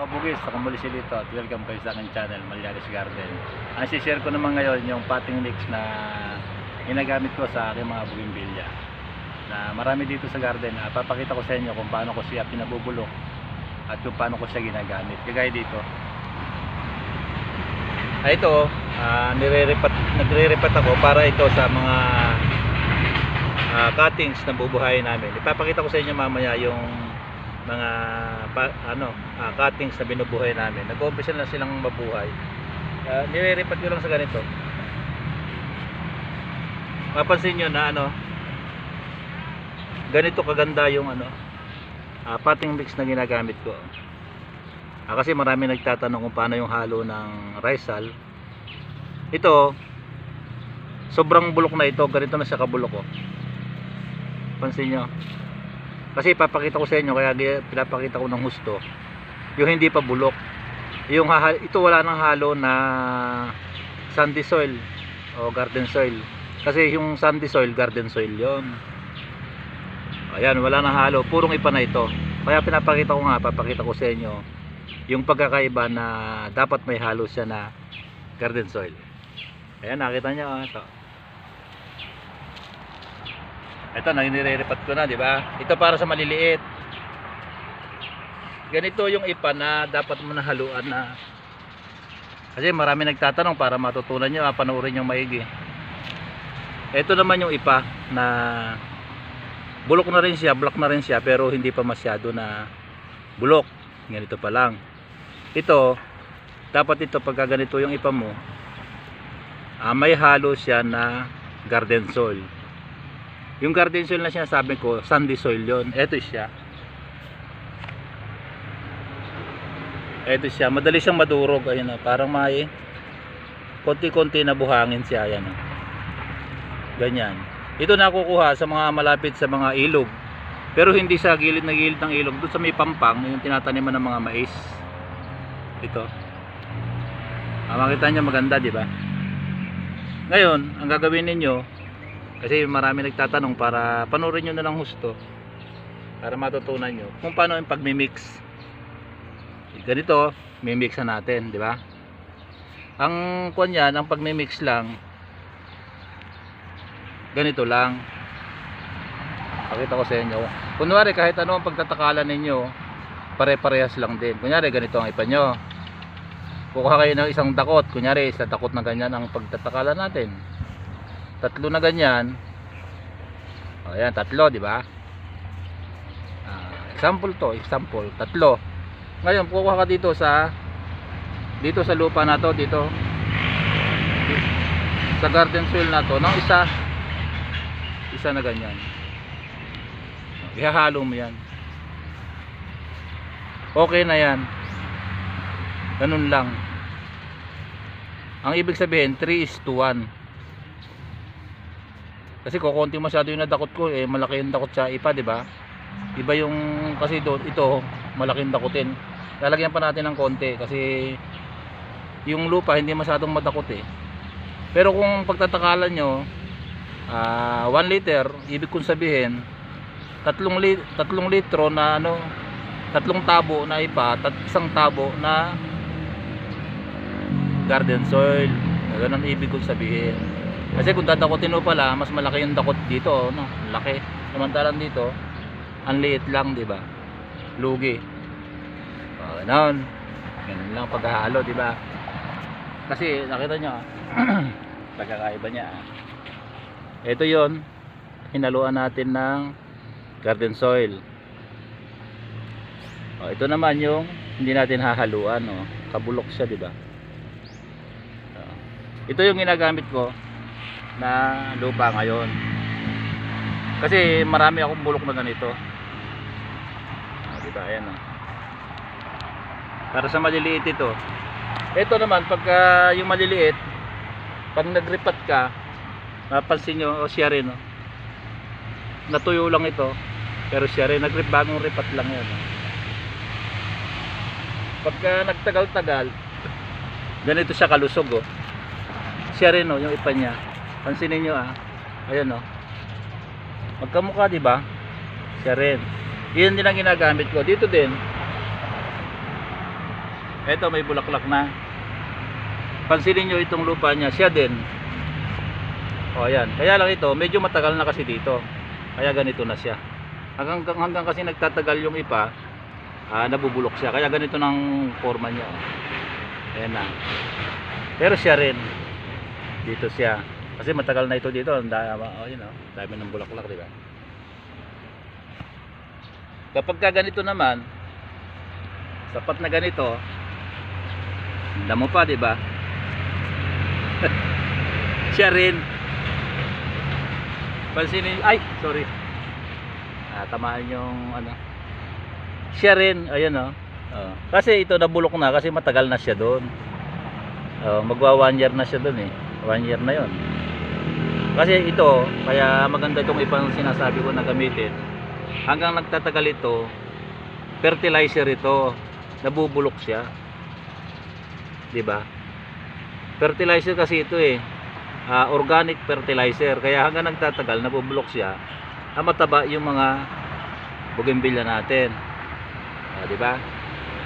Mga bugis, ako muli si Lito at welcome kayo sa aking channel, Malyaris Garden. Ang share ko naman ngayon yung potting mix na ginagamit ko sa aking mga bougainvillea. Na marami dito sa garden, ah, papakita ko sa inyo kung paano ko siya pinabubulok at kung paano ko siya ginagamit. Kagaya dito. Ah, ito, ah, nire-repat, nagre-repat ako para ito sa mga ah, cuttings na bubuhayin namin. Ipapakita ko sa inyo mamaya yung mga pa, ano, ah, cuttings na binubuhay namin. Nag-uumpisa na silang mabuhay. Uh, nire-repat ko lang sa ganito. Mapansin nyo na ano, ganito kaganda yung ano, ah, potting mix na ginagamit ko. Ah, kasi marami nagtatanong kung paano yung halo ng risal. Ito, sobrang bulok na ito. Ganito na siya kabulok ko. Pansin nyo. Kasi papakita ko sa inyo kaya pinapakita ko ng husto. Yung hindi pa bulok. Yung ito wala nang halo na sandy soil o garden soil. Kasi yung sandy soil, garden soil yon. Ayan, wala nang halo. Purong ipa na ito. Kaya pinapakita ko nga, papakita ko sa inyo yung pagkakaiba na dapat may halo siya na garden soil. Ayan, nakita nyo. ah, Ito. Ito, nire-repat ko na, di ba? Ito para sa maliliit. Ganito yung ipa na dapat mo na haluan na. Kasi marami nagtatanong para matutunan nyo, ah, panoorin yung maigi. Ito naman yung ipa na bulok na rin siya, block na rin siya, pero hindi pa masyado na bulok. Ganito pa lang. Ito, dapat ito pagka ganito yung ipa mo, ah, may halo siya na garden soil. Yung garden soil na sinasabi ko, sandy soil yon. Ito siya. Ito siya. Madali siyang madurog. Ayun o. Parang may konti-konti na buhangin siya. Ayan o. Ganyan. Ito nakukuha sa mga malapit sa mga ilog. Pero hindi sa gilid na gilid ng ilog. Doon sa may pampang, yung tinataniman ng mga mais. Ito. Ah, makita niyo maganda, di ba? Ngayon, ang gagawin ninyo, kasi marami nagtatanong para panoorin nyo na lang husto para matutunan nyo kung paano yung pagmimix. Ganito, mimixan natin, di ba? Ang kwan yan, ang pagmimix lang, ganito lang. Pakita ko sa inyo. Kunwari kahit ano ang pagtatakalan ninyo, pare-parehas lang din. Kunyari ganito ang ipa nyo. Kukuha kayo ng isang dakot. Kunyari isa dakot na ganyan ang pagtatakalan natin tatlo na ganyan. O yan tatlo di ba? Ah, example to example tatlo. Ngayon kukuha ka dito sa dito sa lupa na to dito. Sa garden soil na to ng isa. Isa na ganyan. Ihahalo mo yan. Okay na yan. Ganun lang. Ang ibig sabihin 3 is to 1 kasi kukunti masyado yung nadakot ko eh malaki yung dakot sa ipa di ba? Iba yung kasi doon ito malaking dakutin lalagyan pa natin ng konti kasi yung lupa hindi masyadong madakot eh. Pero kung pagtatakalan nyo 1 liter ibig kong sabihin tatlong, li tatlong litro na ano tatlong tabo na ipa tat isang tabo na garden soil. Ganun ibig kong sabihin kasi kung dadakotin mo pala, mas malaki yung dakot dito, no? Laki. Samantalang dito, ang liit lang, 'di ba? Lugi. Oh, ganun. Ganun lang paghahalo, 'di ba? Kasi nakita nyo, pagkakaiba niya. ah. Ito 'yon. Hinaluan natin ng garden soil. Oh, ito naman yung hindi natin hahaluan, no? Kabulok siya, 'di ba? Ito yung ginagamit ko na lupa ngayon. Kasi marami akong bulok na ganito. Ah, diba ayan o para sa maliliit ito. Ito naman pagka yung maliliit pag nagripat ka mapansin nyo o siya rin o natuyo lang ito pero siya rin nagrip bagong ripat lang yan. O. pagka nagtagal-tagal ganito siya kalusog o siya rin o yung ipa niya pansinin nyo ah ayan o magkamukha di ba siya rin yun din ang ginagamit ko dito din Ito may bulaklak na. Pansinin nyo itong lupa niya, siya din. O ayan. Kaya lang ito, medyo matagal na kasi dito. Kaya ganito na siya. Hanggang, hanggang kasi nagtatagal yung ipa, ah, nabubulok siya. Kaya ganito ng forma niya. Ayan na. Pero siya rin. Dito siya. Kasi matagal na ito dito. Ang dami, oh, yun, oh, dami ng bulaklak, di ba? Kapag ka ganito naman, sapat na ganito, damo pa, di ba? siya rin. Pansinin, ay, sorry. Ah, tamaan yung ano. Siya rin, ayan oh. Oh. Kasi ito nabulok na kasi matagal na siya doon. Oh, magwa one year na siya doon eh. One year na yon. Kasi ito, kaya maganda itong ibang sinasabi ko na gamitin. Hanggang nagtatagal ito, fertilizer ito, nabubulok siya. 'Di ba? Fertilizer kasi ito eh. Ah, organic fertilizer. Kaya hanggang nagtatagal, nabubulok siya. Ah, mataba yung mga bougainvillea natin. Ah, 'di ba?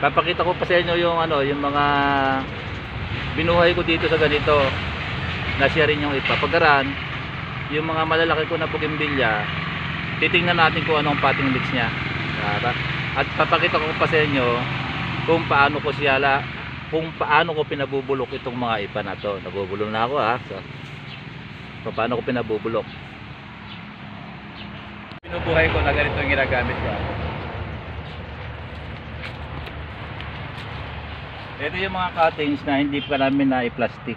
Papakita ko pa sa inyo yung ano, yung mga binuhay ko dito sa ganito. Na siya rin yung ipapagaran. Yung mga malalaki ko na bougainvillea, titingnan natin kung anong potting mix niya. At papakita ko pa sa inyo kung paano ko siya la, kung paano ko pinabubulok itong mga ipa na to. Nabubulok na ako ha. So, so paano ko pinabubulok. Pinubuhay ko na ganito yung ginagamit ko. Ito yung mga cuttings na hindi pa namin na i-plastic.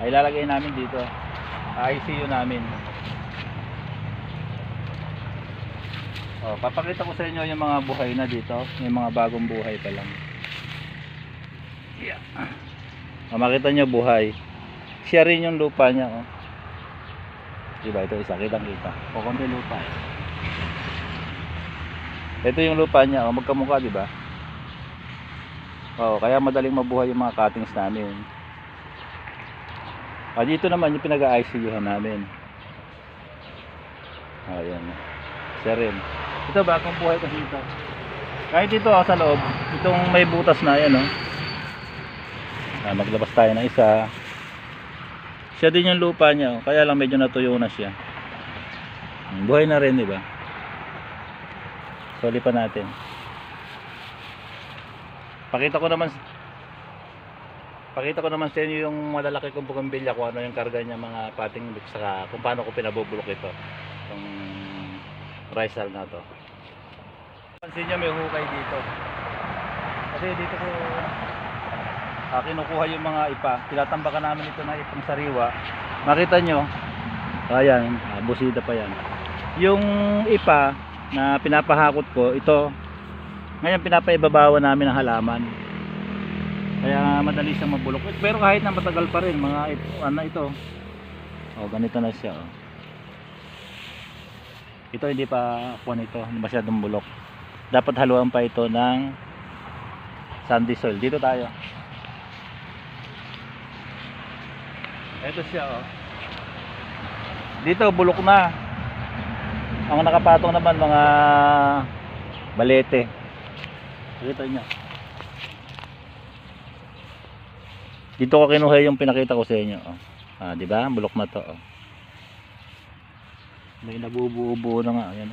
Ay lalagay namin dito. ICU namin. Oh, papakita ko sa inyo yung mga buhay na dito, yung mga bagong buhay pa lang. Yeah. Oh, makita nyo buhay. Siya rin yung lupa niya, oh. Diba, ito isa, kitang kita. O, konti lupa. eh. Ito yung lupa niya, oh, magkamukha, di ba? Oh, kaya madaling mabuhay yung mga cuttings namin. Ah, dito naman yung pinag-ICU-han namin. Oh, yan. Siya. Ito bagong buhay kasi ito. Kahit dito ah, sa loob, itong may butas na yan, oh. Ah, maglabas tayo ng isa. Siya din yung lupa niya, oh. kaya lang medyo natuyo na siya. Buhay na rin, di ba? Soli pa natin. Pakita ko naman Pakita ko naman sa inyo yung malalaki kong bougainvillea kung ano yung karga niya mga pating mix saka kung paano ko pinabubulok ito. Itong risal na to. Pansin niyo may hukay dito. Kasi dito ko ah, kinukuha yung mga ipa. Tinatambakan namin ito na ipang sariwa. Makita nyo, ayan, ah, busida pa yan. Yung ipa na pinapahakot ko, ito, ngayon pinapaibabawan namin ng halaman. Kaya madali siyang mabulok. Pero kahit na matagal pa rin, mga ito, ano ito. Oh, ganito na siya. Oh. Ito hindi pa kuha nito, masyadong bulok. Dapat haluan pa ito ng sandy soil. Dito tayo. Ito siya oh. Dito bulok na. Ang nakapatong naman mga balete. Kita niyo. Dito ko kinuha yung pinakita ko sa inyo. Oh. Ah, 'di ba? Bulok na 'to. Oh. May nabubuo-buo na nga, ayan.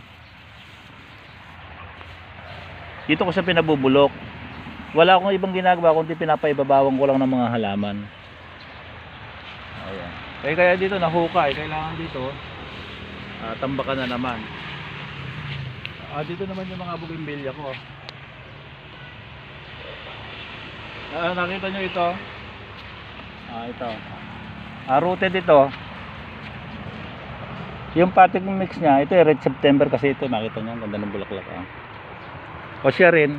Dito ko siya pinabubulok. Wala akong ibang ginagawa kundi pinapaibabawang ko lang ng mga halaman. Ayan. Eh kaya dito nahukay, kailangan dito ah, tambakan na naman. Ah, dito naman yung mga bougainvillea ko. Ah, nakita nyo ito? Ah, ito. Ah, rooted ito. Yung patik mix niya, ito eh, red September kasi ito, nakita ang ganda ng bulaklak. Ah. O siya rin.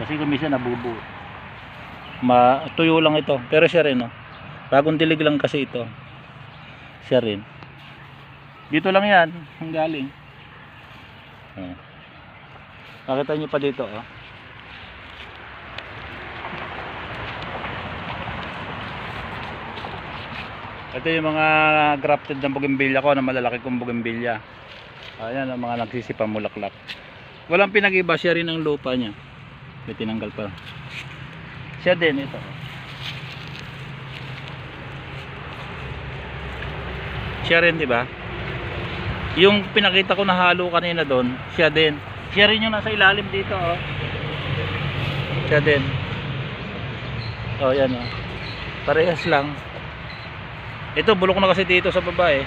Kasi kumisa nabubuo. Ma tuyo lang ito, pero siya rin, oh. Bagong dilig lang kasi ito. Siya rin. Dito lang yan, ang galing. Oh. Nakita nyo pa dito, oh. Ito yung mga grafted ng bougainvillea ko na malalaki kong bougainvillea. Ayan ang mga nagsisipang mulaklak. Walang pinag-iba siya rin ang lupa niya. May tinanggal pa. Siya din ito. Siya rin, di ba? Yung pinakita ko na halo kanina doon, siya din. Siya rin yung nasa ilalim dito, oh. Siya din. Oh, yan, oh. Parehas lang. Ito, bulok na kasi dito sa baba, eh.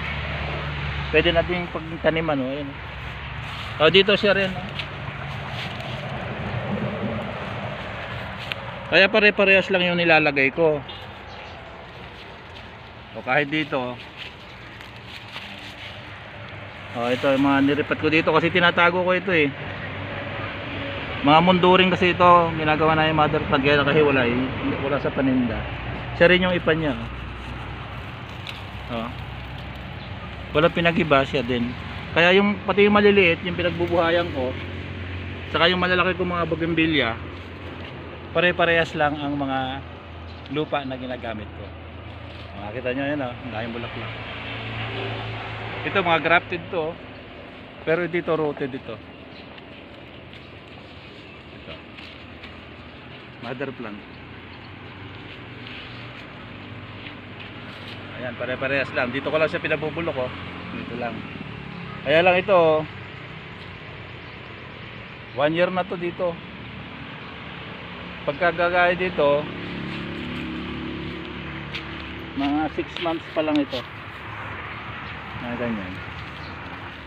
Pwede natin pagtaniman, oh. Ayan. Oh, dito siya rin, oh. Kaya pare-parehas lang yung nilalagay ko. O kahit dito. O ito yung mga niripat ko dito kasi tinatago ko ito eh. Mga munduring kasi ito, ginagawa na yung mother plant kaya nakahiwalay, wala sa paninda. Siya rin yung ipan niya. Wala pinag-iba siya din. Kaya yung pati yung maliliit, yung pinagbubuhayan ko, saka yung malalaki ko mga bougainvillea, pare-parehas lang ang mga lupa na ginagamit ko. Makikita nyo yan ah, ang daming bulaklak. Ito mga grafted to, oh. pero dito rooted ito. Ito. Mother plant. Ayan, pare-parehas lang. Dito ko lang siya pinabubulok oh. Dito lang. Kaya lang ito, oh. one year na to dito pagkagagaya dito mga 6 months pa lang ito mga ganyan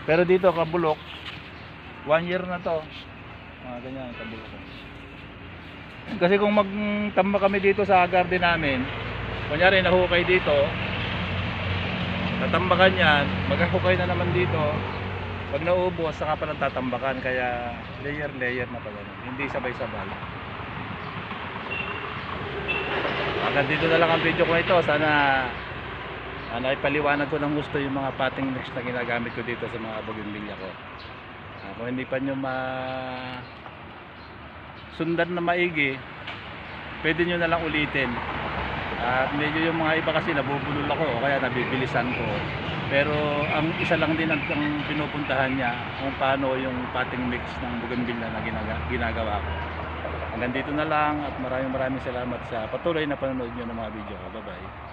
pero dito kabulok 1 year na to mga ganyan kabulok kasi kung magtamba kami dito sa garden namin kunyari nahukay dito tatambakan yan maghahukay na naman dito pag naubos saka pa lang tatambakan kaya layer layer na pala hindi sabay sabay Hanggang dito na lang ang video ko ito. Sana ano, ipaliwanag ko ng gusto yung mga potting mix na ginagamit ko dito sa mga bougainvillea ko. Ah, kung hindi pa nyo ma sundan na maigi, pwede nyo na lang ulitin. At medyo yung mga iba kasi nabubulol ako kaya nabibilisan ko. Pero ang isa lang din ang, ang pinupuntahan niya kung paano yung potting mix ng bougainvillea na ginaga, ginagawa ko. Hanggang dito na lang at maraming maraming salamat sa patuloy na panonood nyo ng mga video ko. Bye bye.